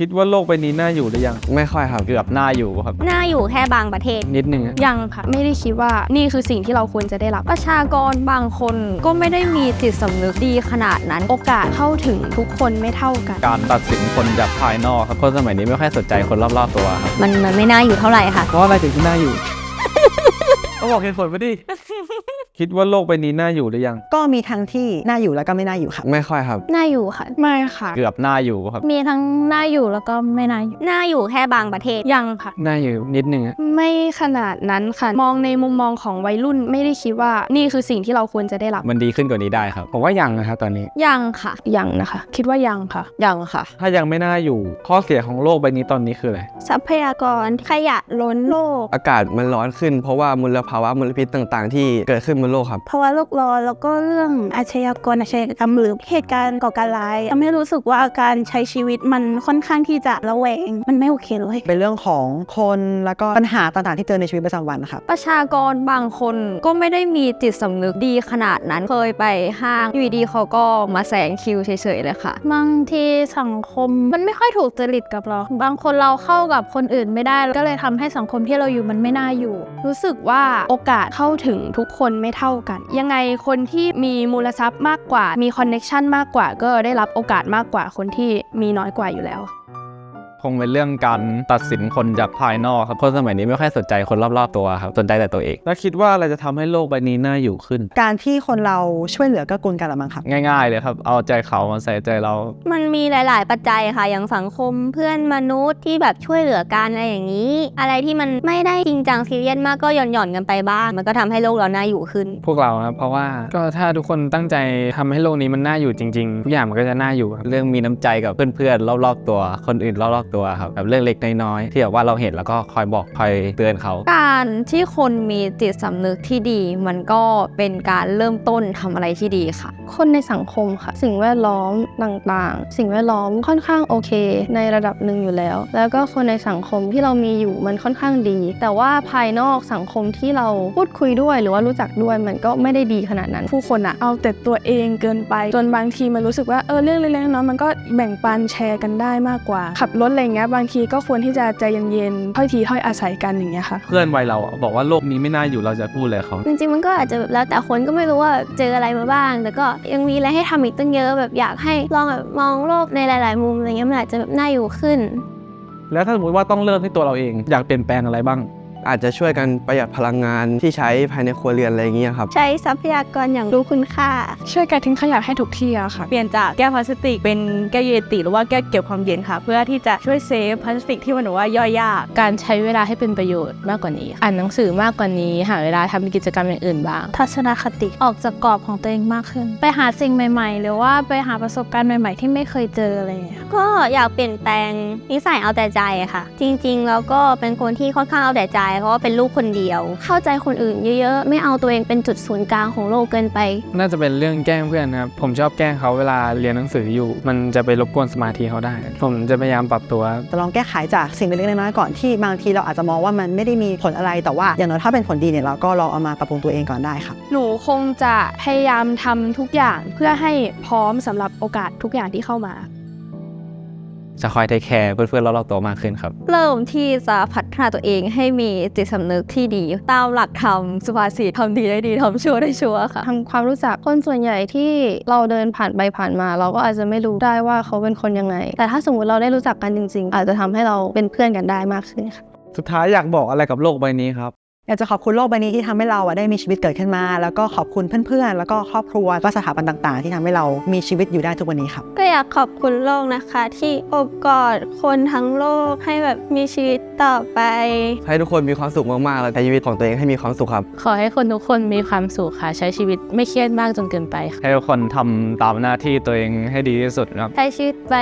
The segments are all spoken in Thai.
คิดว่าโลกใบนี้น่าอยู่หรือยัง ไม่ค่อยครับเกือบน่าอยู่ครับ น่าอยู่แค่บางประเทศ นิดนึงอะยังค่ะ ไม่ได้คิดว่านี่คือสิ่งที่เราควรจะได้รับ ประชากรบางคนก็ไม่ได้มีจิตสำนึกดีขนาดนั้น โอกาสเข้าถึงทุกคนไม่เท่ากัน การตัดสินคนจากภายนอกครับคนสมัยนี้ไม่ค่อยสนใจคนรอบๆตัวครับมันมันไม่น่าอยู่เท่าไหร่ค่ะ เพราะอะไรถึงที่น่าอยู่เขาบอกเหตุผลมาดิคิดว่าโลกใบนี้น่าอยู่หรือยัง ก็มีทั้งที่น่าอยู่แล้วก็ไม่น่าอยู่ค่ะ ไม่ค่อยครับ น่าอยู่ค่ะ ไม่ค่ะ เกือบน่าอยู่ครับ มีทั้งน่าอยู่แล้วก็ไม่น่าอยู่ น่าอยู่แค่บางประเทศ ยังค่ะ น่าอยู่นิดนึงอะไม่ขนาดนั้นค่ะ มองในมุมมองของวัยรุ่นไม่ได้คิดว่านี่คือสิ่งที่เราควรจะได้รับ มันดีขึ้นกว่านี้ได้ครับ ผมว่ายังนะครับตอนนี้ ยังค่ะ ยังนะคะ คิดว่ายังค่ะ ยังค่ะ ถ้ายังไม่น่าอยู่ ข้อเสียของโลกใบนี้ตอนนี้คืออะไร ทรัพยากรขยะล้นโลก อากาศมันร้อนขึ้น เพราะว่ามลภาวะมลพิษต่าง ๆ ที่เกิดขึ้นบนโลกครับภาวะโลกร้อนแล้วก็เรื่องอาชญากรอาชญากรรมหรือเหตุการณ์ก่อการร้ายทำให้รู้สึกว่าการใช้ชีวิตมันค่อนข้างที่จะระแวง มันไม่โอเคเลย เป็นเรื่องของคนแล้วก็ปัญหาต่างๆที่เจอในชีวิตประจำวันครับประชากรบางคนก็ไม่ได้มีจิตสำนึกดีขนาดนั้นเคยไปห้างอยู่ดีๆเขาก็มาแสงคิวเฉยๆเลยค่ะบางทีสังคมมันไม่ค่อยถูกจริตกับเรา บางคนเราเข้ากับคนอื่นไม่ได้ก็เลยทำให้สังคมที่เราอยู่มันไม่น่าอยู่ รู้สึกว่าโอกาสเข้าถึงทุกคนไม่เท่ากัน ยังไงคนที่มีมูลทรัพย์มากกว่า มีคอนเน็ชันมากกว่า ก็ได้รับโอกาสมากกว่าคนที่มีน้อยกว่าอยู่แล้ว คงเป็นเรื่องการตัดสินคนจากภายนอกครับคนสมัยนี้ไม่ค่อยสนใจคนรอบๆตัวครับสนใจแต่ตัวเอง แล้วคิดว่าอะไรจะทำให้โลกใบนี้น่าอยู่ขึ้น การที่คนเราช่วยเหลือเก็กูลกันละมั้งครับ ง่ายๆเลยครับ เอาใจเขามาใส่ใจเรา มันมีหลาย ๆ ปัจจัยค่ะ อย่างสังคมเพื่อนมนุษย์ที่แบบช่วยเหลือกันอะไรอย่างนี้ อะไรที่มันไม่ได้จริงจังซีเรียสมากก็หย่อนหย่อนๆกันไปบ้าง มันก็ทำให้โลกเราน่าอยู่ขึ้น พวกเราครับเพราะว่าก็ถ้าทุกคนตั้งใจทำให้โลกนี้มันน่าอยู่จริงๆทุกอย่างมันก็จะน่าอยู่ครับ เรื่องมีน้ำใจกับเพื่อนๆรอบๆตัว คนอื่นรอบๆตัวครับแบบเรื่องเล็กน้อยๆที่แบบว่าเราเห็นแล้วก็คอยบอกคอยเตือนเขา การที่คนมีจิตสำนึกที่ดี มันก็เป็นการเริ่มต้นทำอะไรที่ดีค่ะ คนในสังคมค่ะ สิ่งแวดล้อมต่างๆ สิ่งแวดล้อมค่อนข้างโอเค ในระดับหนึ่งอยู่แล้ว แล้วก็คนในสังคมที่เรามีอยู่มันค่อนข้างดี แต่ว่าภายนอกสังคมที่เราพูดคุยด้วย หรือว่ารู้จักด้วยมันก็ไม่ได้ดีขนาดนั้น ผู้คนอะเอาแต่ตัวเองเกินไปจนบางทีมันรู้สึกว่าเออเรื่องเล็กๆน้อยๆมันก็แบ่งปันแชร์กันได้มากกว่า ขับรถเอะไรเงี้ยบางทีก็ควรที่จะใจเย็นๆถ้อยทีถ้อยอาศัยกันอย่างเงี้ยค่ะ เพื่อนวัยเราอะบอกว่าโลกนี้ไม่น่าอยู่เราจะพูดอะไรกับเขาจริงๆมันก็อาจจะแบบแล้วแต่คนก็ไม่รู้ว่าเจออะไรมาบ้าง แต่ก็ยังมีอะไรให้ทำอีกตั้งเยอะแบบอยากให้ลองแบบมองโลกในหลาย ๆ มุมอะไรเงี้ยมันอาจจะแบบน่าอยู่ขึ้น แล้วถ้าสมมติว่าต้องเริ่มที่ตัวเราเองอยากเปลี่ยนแปลงอะไรบ้าง อาจจะช่วยกันประหยัดพลังงานที่ใช้ภายในครัวเรือนอะไรอย่างเงี้ยครับ ใช้ทรัพยากรอย่างรู้คุณค่า ช่วยกันทิ้งขยะให้ถูกที่อะค่ะ เปลี่ยนจากแก้วพลาสติกเป็นแก้วเยติหรือว่าแก้วเก็บความเย็นค่ะ เพื่อที่จะช่วยเซฟพลาสติกที่มันแบบว่าย่อยยาก การใช้เวลาให้เป็นประโยชน์มากกว่านี้อ่านหนังสือมากกว่านี้หาเวลาทำกิจกรรมอย่างอื่นบ้าง ทัศนคติออกจากกรอบของตัวเองมากขึ้น ไปหาสิ่งใหม่ๆ หรือว่าไปหาประสบการณ์ใหม่ ๆ ที่ไม่เคยเจออะไรอย่างเงี้ยก็อยากเปลี่ยนแปลงนิสัยเอาแต่ใจอะค่ะ จริงๆ แล้วก็เป็นคนที่ค่อนข้างเอาแต่ใจเพราะว่าเป็นลูกคนเดียว เข้าใจคนอื่นเยอะๆ ไม่เอาตัวเองเป็นจุดศูนย์กลางของโลกเกินไป น่าจะเป็นเรื่องแกล้งเพื่อนนะครับ ผมชอบแกล้งเขาเวลาเรียนหนังสืออยู่ มันจะไปรบกวนสมาธิเขาได้ ผมจะพยายามปรับตัว จะลองแก้ไขจากสิ่งเล็กๆน้อยๆก่อนที่บางทีเราอาจจะมองว่ามันไม่ได้มีผลอะไรแต่ว่า อย่างน้อยถ้าเป็นผลดีเนี่ยเราก็ลองเอามาปรับปรุงตัวเองก่อนได้ครับหนูคงจะพยายามทำทุกอย่างเพื่อให้พร้อมสำหรับโอกาสทุกอย่างที่เข้ามา จะคอยเทคแคร์เพื่อนๆรอบๆตัวมากขึ้นครับ เริ่มที่จะพัฒนาตัวเองให้มีจิตสำนึกที่ดี ตามหลักธรรมสุภาษิตทำดีได้ดีทำชั่วได้ชั่วค่ะทำความรู้จักคนส่วนใหญ่ที่เราเดินผ่านไปผ่านมา เราก็อาจจะไม่รู้ได้ว่าเขาเป็นคนยังไง แต่ถ้าสมมติเราได้รู้จักกันจริง ๆ อาจจะทำให้เราเป็นเพื่อนกันได้มากขึ้นค่ะสุดท้ายอยากบอกอะไรกับโลกใบนี้ครับ อยากจะขอบคุณโลกใบนี้ที่ทำให้เราได้มีชีวิตเกิดขึ้นมา แล้วก็ขอบคุณเพื่อนๆ แล้วก็ครอบครัวก็สถาบันต่าง ๆ ที่ทำให้เรามีชีวิตอยู่ได้ทุกวันนี้ครับ ก็อยากขอบคุณโลกนะคะ ที่อบกอดคนทั้งโลกให้แบบมีชีวิต ต่อไป ให้ทุกคนมีความสุขมากๆแล้วใช้ชีวิตของตัวเองให้มีความสุขครับ ขอให้คนทุกคนมีความสุขค่ะ ใช้ชีวิตไม่เครียดมากจนเกินไปค่ะให้ทุกคนทำตามหน้าที่ตัวเองให้ดีที่สุดนะครับ ใช้ชีวิตไป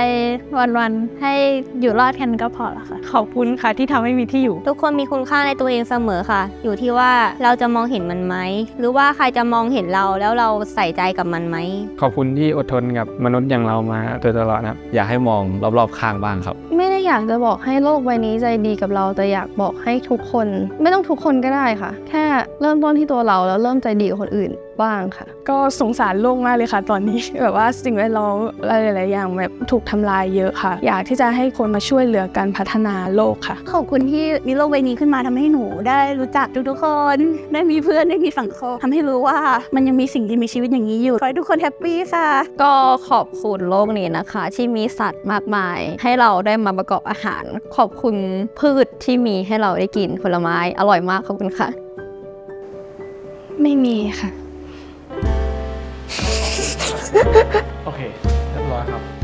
วันๆให้อยู่รอดกันก็พอละค่ะ ขอบคุณค่ะที่ทำให้มีที่อยู่ ทุกคนมีคุณค่าในตัวเองเสมอค่ะ อยู่ที่ว่าเราจะมองเห็นมันไหม หรือว่าใครจะมองเห็นเราแล้วเราใส่ใจกับมันไหม ขอบคุณที่อดทนกับมนุษย์อย่างเรามาโดยตลอดนะครับ อยากให้มองรอบๆข้างบ้างครับ ไม่ได้ อยากจะบอกให้โลกใบนี้ใจดีกับเรา แต่อยากบอกให้ทุกคน ไม่ต้องทุกคนก็ได้ค่ะ แค่เริ่มต้นที่ตัวเราแล้วเริ่มใจดีกับคนอื่นบ้างค่ะ ก็สงสารโลกมากเลยค่ะ ตอนนี้แบบว่าสิ่งแวดล้อมอะไรหลายๆอย่างแบบถูกทำลายเยอะค่ะ อยากที่จะให้คนมาช่วยเหลือการพัฒนาโลกค่ะ ขอบคุณที่มีโลกใบนี้ขึ้นมาทำให้หนูได้รู้จักทุกๆคน ได้มีเพื่อนได้มีสังคมทำให้รู้ว่ามันยังมีสิ่งที่มีชีวิตอย่างนี้อยู่ขอให้ทุกคนแฮปปี้ค่ะ ก็ขอบคุณโลกนี้นะคะ ที่มีสัตว์มากมาย ให้เราได้มาประกอบอาหาร ขอบคุณพืชที่มีให้เราได้กินผลไม้อร่อยมากขอบคุณค่ะ ไม่มีค่ะ โอเคเรียบร้อยครับ